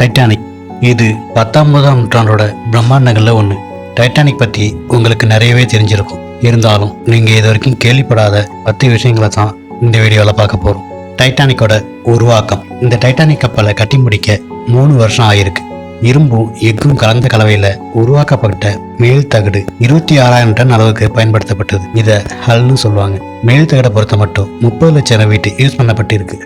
Titanic இது பத்தொன்பதாம் நூற்றாண்டோட பிரம்மாண்டங்களில் ஒன்று டைட்டானிக் பற்றி உங்களுக்கு நிறையவே தெரிஞ்சிருக்கும். இருந்தாலும் நீங்கள் இது வரைக்கும் கேள்விப்படாத பத்து விஷயங்களை தான் இந்த வீடியோவில் பார்க்க போகிறோம் டைட்டானிக்கோட உருவாக்கம். இந்த டைட்டானிக் கப்பலை கட்டி முடிக்க மூணு வருஷம் ஆயிருக்கு. இரும்பும் எஃகும் கலந்த கலவையில் உருவாக்கப்பட்ட மேல் தகடு இருபத்தி ஆறாயிரம் டன் அளவுக்கு பயன்படுத்தப்பட்டது. இதை ஹல்னு சொல்லுவாங்க. மேல் தகடை பொறுத்த மட்டும் முப்பது லட்சம் வீட்டு யூஸ் பண்ணப்பட்டிருக்கு.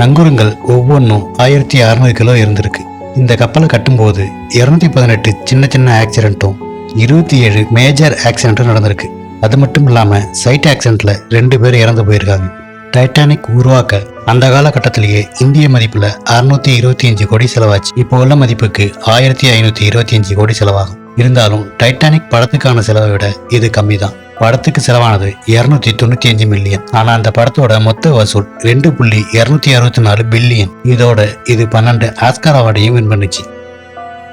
நங்குரங்கள் ஒவ்வொன்றும் ஆயிரத்தி அறநூறு கிலோ இருந்திருக்கு. இந்த கப்பலை கட்டும்போது இருநூத்தி பதினெட்டு சின்ன சின்ன ஆக்சிடென்ட்டும் இருபத்தி ஏழு மேஜர் ஆக்சிடென்ட்டும் நடந்திருக்கு. அது மட்டும் இல்லாமல் சைட் ஆக்சிடென்ட்ல ரெண்டு பேர் இறந்து போயிருக்காங்க. டைட்டானிக் உருவாக்க அந்த காலகட்டத்திலேயே இந்திய மதிப்பில் அறுநூத்தி இருபத்தி அஞ்சு கோடி செலவாச்சு. இப்போ உள்ள மதிப்புக்கு ஆயிரத்தி ஐநூத்தி இருபத்தி அஞ்சு கோடி செலவாகும். இருந்தாலும் டைட்டானிக் படத்துக்கான செலவை விட இது கம்மி தான் படத்துக்கு செலவானது இருநூத்தி தொண்ணூத்தி அஞ்சு மில்லியன். ஆனா அந்த படத்தோட மொத்த வசூல் ரெண்டு புள்ளி இருநூத்தி அறுபத்தி நாலு பில்லியன். இதோட இது பன்னெண்டு ஆஸ்கார் அவார்டையும் வின் பண்ணுச்சு.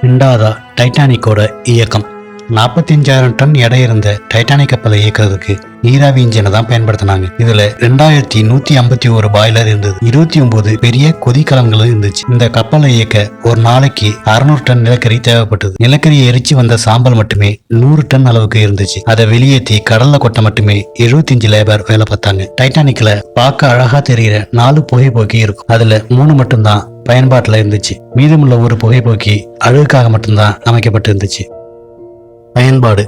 ரெண்டாவதா டைட்டானிக்கோட இயக்கம். நாற்பத்தஞ்சாயிரம் டன் எடை இருந்த டைட்டானிக் கப்பலை இயக்குறதுக்கு நீராவி இன்ஜினை தான் பயன்படுத்தினாங்க. இதுல ரெண்டாயிரத்தி நூத்தி ஐம்பத்தி ஒரு பாய்லர் இருந்தது. இருபத்தி ஒன்பது பெரிய கொதிக்கலங்களும் இருந்துச்சு. இந்த கப்பலை இயக்க ஒரு நாளைக்கு அறுநூறு டன் நிலக்கரி தேவைப்பட்டது. நிலக்கரியை எரிச்சு வந்த சாம்பல் மட்டுமே நூறு டன் அளவுக்கு இருந்துச்சு. அதை வெளியேற்றி கடல்ல கொட்ட மட்டுமே 75 லேபர் வேலை பார்த்தாங்க. டைட்டானிக்ல பார்க்க அழகா தெரிகிற நாலு புகைப்போக்கி இருக்கும். அதுல மூணு மட்டும்தான் பயன்பாட்டில் இருந்துச்சு. மீதமுள்ள ஒரு புகைப்போக்கி அழகுக்காக மட்டும்தான் அமைக்கப்பட்டு இருந்துச்சு பயன்பாடு.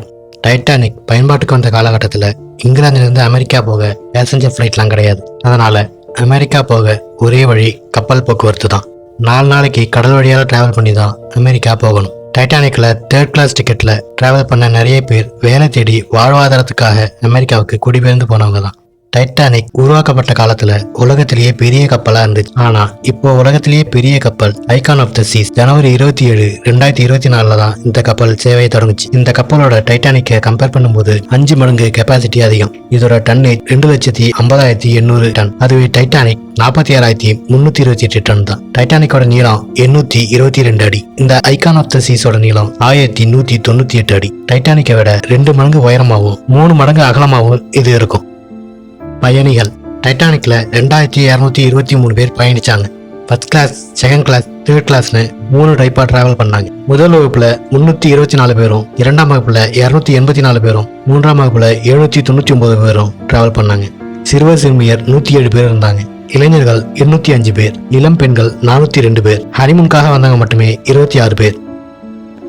டைட்டானிக் பயன்பாட்டுக்கு வந்த காலகட்டத்தில் இங்கிலாந்திலிருந்து அமெரிக்கா போக பேசஞ்சர் ஃப்ளைட்லாம் கிடையாது. அதனால் அமெரிக்கா போக ஒரே வழி கப்பல் போக்குவரத்து தான். நாலு நாளைக்கு கடல் வழியால் டிராவல் பண்ணி தான் அமெரிக்கா போகணும். டைட்டானிக்கில் தேர்ட் கிளாஸ் டிக்கெட்டில் டிராவல் பண்ண நிறைய பேர் வேலை தேடி வாழ்வாதாரத்துக்காக அமெரிக்காவுக்கு குடிபெயர்ந்து போனவங்க தான். டைட்டானிக் உருவாக்கப்பட்ட காலத்துல உலகத்திலேயே பெரிய கப்பலா இருந்துச்சு. ஆனா இப்போ உலகத்திலேயே பெரிய கப்பல் ஐகான் ஆஃப் த சீஸ் ஜனவரி இருபத்தி ஏழு ரெண்டாயிரத்தி இருபத்தி நாலுல தான் இந்த கப்பல் சேவையை தொடங்குச்சு. இந்த கப்பலோட டைட்டானிக்கை கம்பேர் பண்ணும்போது அஞ்சு மடங்கு கெப்பாசிட்டி அதிகம். இதோட டன்னேஜ் ரெண்டு லட்சத்தி ஐம்பதாயிரத்தி எண்ணூறு டன். அதுவே டைட்டானிக் நாற்பத்தி ஆறாயிரத்தி முன்னூத்தி இருபத்தி எட்டு டன் தான். டைட்டானிக்கோட நீளம் எண்ணூத்தி இருபத்தி ரெண்டு அடி. இந்த ஐகான் ஆஃப் த சீஸோட நீளம் ஆயிரத்தி நூத்தி தொண்ணூத்தி எட்டு அடி. டைட்டானிக்கை விட ரெண்டு மடங்கு உயரமாகவும் மூணு மடங்கு அகலமாகவும் இது இருக்கும். பயணிகள். டைட்டானிக்கில் ரெண்டாயிரத்தி இரநூத்தி இருபத்தி மூணு பேர் பயணிச்சாங்க. First class second class third கிளாஸ்னு மூணு டைப்பா டிராவல் பண்ணாங்க. முதல் வகுப்புல முன்னூத்தி இருபத்தி நாலு பேரும் இரண்டாம் வகுப்புல இருநூத்தி எண்பத்தி நாலு பேரும் மூன்றாம் வகுப்புல எழுநூத்தி தொண்ணூத்தி ஒன்பது பேரும் டிராவல் பண்ணாங்க. சிறுவர் சிறுமியர் நூத்தி ஏழு பேர் இருந்தாங்க. இளைஞர்கள் இருநூத்தி அஞ்சு பேர் இளம் பெண்கள் நானூத்தி ரெண்டு பேர் ஹனிமூனுக்காக வந்தவங்க மட்டுமே இருபத்தி ஆறு பேர்.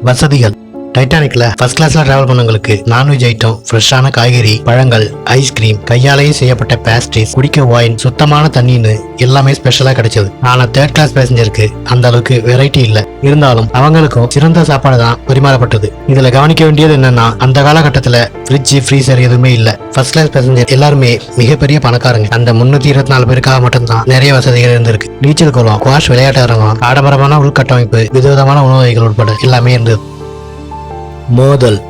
வசதிகள். டைட்டானிக்ல ஃபர்ஸ்ட் கிளாஸ்ல டிராவல் பண்ணவங்களுக்கு நான்வெஜ் ஐட்டம் ஃப்ரெஷ்ஷான காய்கறி பழங்கள் ஐஸ்கிரீம் கையாலேயே செய்யப்பட்ட பேஸ்ட்ரிஸ் குடிக்க வாயின் சுத்தமான தண்ணின்னு எல்லாமே ஸ்பெஷலா கிடைச்சது. ஆனா தேர்ட் கிளாஸ் பேசஞ்சருக்கு அந்த அளவுக்கு வெரைட்டி இல்ல. இருந்தாலும் அவங்களுக்கும் சிறந்த சாப்பாடு தான் பரிமாறப்பட்டது. இதுல கவனிக்க வேண்டியது என்னன்னா அந்த காலகட்டத்துல ஃப்ரிட்ஜ் ஃப்ரீசர் எதுவுமே இல்ல. ஃபர்ஸ்ட் கிளாஸ் பேசஞ்சர் எல்லாருமே மிகப்பெரிய பணக்காரங்க. அந்த முன்னூத்தி இருபத்தி நாலு பேருக்காக மட்டும்தான் நிறைய வசதிகள் இருந்திருக்கு. நீச்சல் குளம் குவாஷ் விளையாட்டு அரங்கம் ஆடம்பரமான உள்கட்டமைப்பு விதவிதமான உணவு வகைகள் உட்பட எல்லாமே இருந்தது. மோதல்.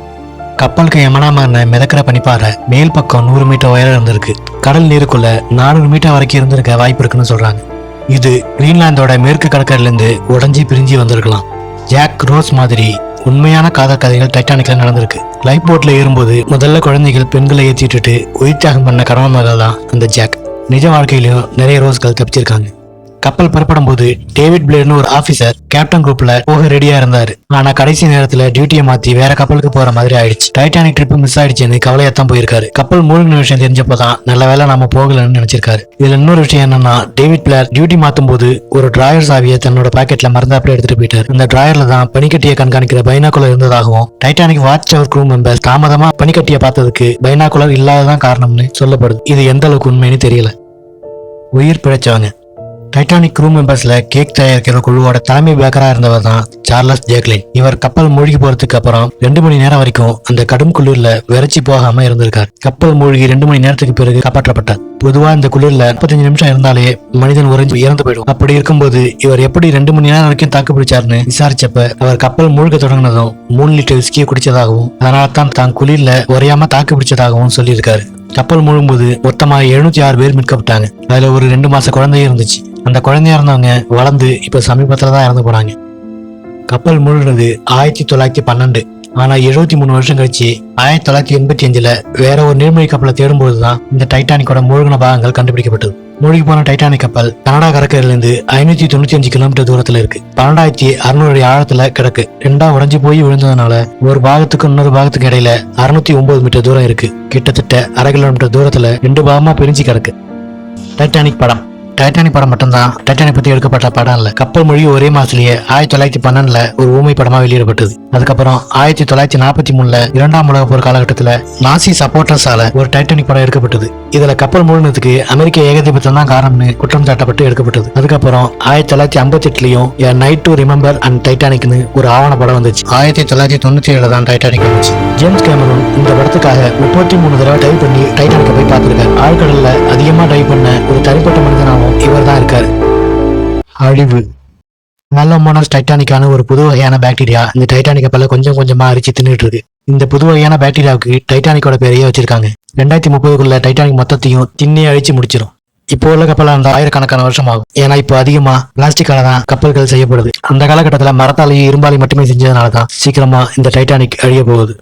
கப்பலுக்கு எமனா மிதக்கிற பனிப்பாறை மேல் பக்கம் நூறு மீட்டர் உயரம் இருந்திருக்கு. கடல் நீருக்குள்ள நானூறு மீட்டர் வரைக்கும் இருந்திருக்க வாய்ப்பு இருக்குன்னு சொல்றாங்க. இது கிரீன்லாந்தோட மேற்கு கடற்கரையிலிருந்து உடஞ்சி பிரிஞ்சு வந்திருக்கலாம். ஜாக் ரோஸ் மாதிரி உண்மையான காதல் கதைகள் டைட்டானிக்ல நடந்திருக்கு. லைஃப் போட்ல ஏறும்போது முதல்ல குழந்தைகள் பெண்களை ஏற்றிட்டு உயிர் தியாகம் பண்ண கடமை தான் அந்த ஜாக். நிஜ வாழ்க்கையிலும் நிறைய ரோஸ்கள் தப்பிச்சிருக்காங்க. கப்பல் புறப்படும் போது டேவிட் பிளேர்னு ஒரு ஆபீசர் கேப்டன் குரூப்ல போக ரெடியா இருந்தாரு. ஆனா கடைசி நேரத்துல டியூட்டியை மாத்தி வேற கப்பலுக்கு போற மாதிரி ஆயிடுச்சு. டைட்டானிக் ட்ரிப் மிஸ் ஆயிடுச்சுன்னு கவலையாத்தான் போயிருக்காரு. கப்பல் மூழ்கின விஷயம் தெரிஞ்சப்பதான் நல்ல வேளை நாம போகலன்னு நினைச்சிருக்காரு. இதுல இன்னொரு விஷயம் என்னன்னா டேவிட் பிளேர் டியூட்டி மாத்தும் போது ஒரு டிராயர் சாவியை தன்னோட பாக்கெட்ல மறந்தாப்புல எடுத்துட்டு போயிட்டாரு. அந்த டிராயர்ல தான் பனிக்கட்டியை கண்காணிக்கிற பைனாக்குலர் இருந்ததாகவும் டைட்டானிக் வாட்ச் அவர் க்ரூ மெம்பர்ஸ் தாமதமா பனிக்கட்டியை பார்த்ததுக்கு பைனாக்குலர் இல்லாததான் காரணம்னு சொல்லப்படுது. இது எந்த அளவுக்கு உண்மைன்னு தெரியல. உயிர் பிழைச்சவங்க. டைட்டானிக் க்ரூ மெம்பர்ஸ்ல கேக் தயாரிக்கிற குழுவோட தலைமை பேக்கரா இருந்தவர் தான் சார்லஸ் ஜேக்லின். இவர் கப்பல் மூழ்கி போறதுக்கு அப்புறம் ரெண்டு மணி நேரம் வரைக்கும் அந்த கடும் குளிர்ல விரைச்சி போகாம இருந்திருக்கார். கப்பல் மூழ்கி ரெண்டு மணி நேரத்துக்கு பிறகு காப்பாற்றப்பட்டார். பொதுவா இந்த குளிர்ல 45 நிமிஷம் இருந்தாலே மனிதன் உறைஞ்சு இறந்து போயிடும். அப்படி இருக்கும்போது இவர் எப்படி ரெண்டு மணி நேரம் வரைக்கும் தாக்கு பிடிச்சாருன்னு விசாரிச்சப்ப அவர் கப்பல் மூழ்க தொடங்கினதும் மூணு லிட்டர் விஸ்கியை குடிச்சதாகவும் அதனால தான் தான் குளிர்ல உறையாம தாக்கு பிடிச்சதாகவும் சொல்லியிருக்காரு. கப்பல் மூழும்போது மொத்தமாக எழுநூத்தி ஆறு பேர் மீட்கப்பட்டாங்க. அதுல ஒரு ரெண்டு மாச குழந்தையும் இருந்துச்சு. அந்த குழந்தையா இருந்தவங்க வளர்ந்து இப்போ சமீபத்தில் தான் இறந்து போனாங்க கப்பல் மூழ்கினது ஆயிரத்தி தொள்ளாயிரத்தி பன்னெண்டு. ஆனால் எழுபத்தி மூணு வருஷம் கழிச்சு ஆயிரத்தி தொள்ளாயிரத்தி எண்பத்தி அஞ்சில் வேற ஒரு நீர்மூழ்கி கப்பலை தேடும்போது தான் இந்த டைட்டானிக்கோட மூழ்கின பாகங்கள் கண்டுபிடிக்கப்பட்டது. மூழ்கி போன டைட்டானிக் கப்பல் கனடா கடற்கரையிலிருந்து ஐநூத்தி தொண்ணூத்தி அஞ்சு கிலோமீட்டர் தூரத்துல இருக்கு. பன்னெண்டாயிரத்தி அறுநூறு அடி ஆழத்துல கிடக்கு. ரெண்டா உடஞ்சு போய் விழுந்ததுனால ஒரு பாகத்துக்கு இன்னொரு பாகத்துக்கு இடையில அறுநூத்தி ஒன்பது மீட்டர் தூரம் இருக்கு. கிட்டத்தட்ட அரை கிலோமீட்டர் தூரத்துல ரெண்டு பாகமா பிரிஞ்சு கிடக்கு. டைட்டானிக் படம். டைட்டானிக் படம் மட்டும்தான். டைட்டானிக் பத்தி எடுக்கப்பட்ட படம் இல்ல. கப்பல் மொழி ஒரே மாசத்திலேயே ஆயிரத்தி தொள்ளாயிரத்தி பன்னெண்டுல ஒரு ஊமை படமா வெளியிடப்பட்டது. அதுக்கப்புறம் ஆயிரத்தி தொள்ளாயிரத்தி நாற்பத்தி மூணுல இரண்டாம் உலக போர் காலகட்டத்துல நாசி சப்போர்ட்டர்ஸால ஒரு டைட்டானிக் படம் எடுக்கப்பட்டது. இதுல கப்பல் மூழ்கினதுக்கு அமெரிக்க ஏகாதிபத்தியம் தான் காரணம்னு குற்றம் சாட்டப்பட்டு எடுக்கப்பட்டது. அதுக்கப்புறம் ஆயிரத்தி தொள்ளாயிரத்தி ஐம்பத்தி எட்டுலயும் நைட் டு ரிமெம்பர் அண்ட் டைட்டானிக்னு ஒரு ஆவண படம் வந்துச்சு. ஆயிரத்தி தொள்ளாயிரத்தி தொண்ணூத்தி ஏழுல தான் டைட்டானிக் வந்துச்சு. ஜேம்ஸ் கேமரூன் இந்த படத்துக்காக முப்பத்தி மூணு தடவை டைவ் பண்ணி டைட்டானிக்கை போய் பார்த்துருக்காரு. ஆழ்கடல்ல அதிகமா டைவ் பண்ண ஒரு தனிப்பட்ட மனிதனாகவும் இவர் தான் இருக்காரு. அழிவு. நல்லமோனஸ் டைட்டானிக்கான ஒரு புது வகையான பாக்டீரியா. இந்த டைட்டானிக்கை பல கொஞ்சம் கொஞ்சமா அரிச்சு தின்னுட்டு இருக்கு இந்த புது வகையான பாக்டீரியாவுக்கு டைட்டானிக்கோட பேரையே வச்சிருக்காங்க. ரெண்டாயிரத்தி முப்பதுக்குள்ள டைட்டானிக் மொத்தத்தையும் தின்னி அழிச்சு முடிச்சிடும் இப்போ உள்ள கப்பலாக இருந்தால் ஆயிரக்கணக்கான வருஷம் ஆகும் ஏன்னா இப்போ அதிகமா பிளாஸ்டிக்கால தான் கப்பல்கள் செய்யப்படுது. அந்த காலகட்டத்தில் மரத்தாலையும் இரும்பாலையும் மட்டுமே செஞ்சதுனால தான் சீக்கிரமா இந்த டைட்டானிக் அழிய போகுது.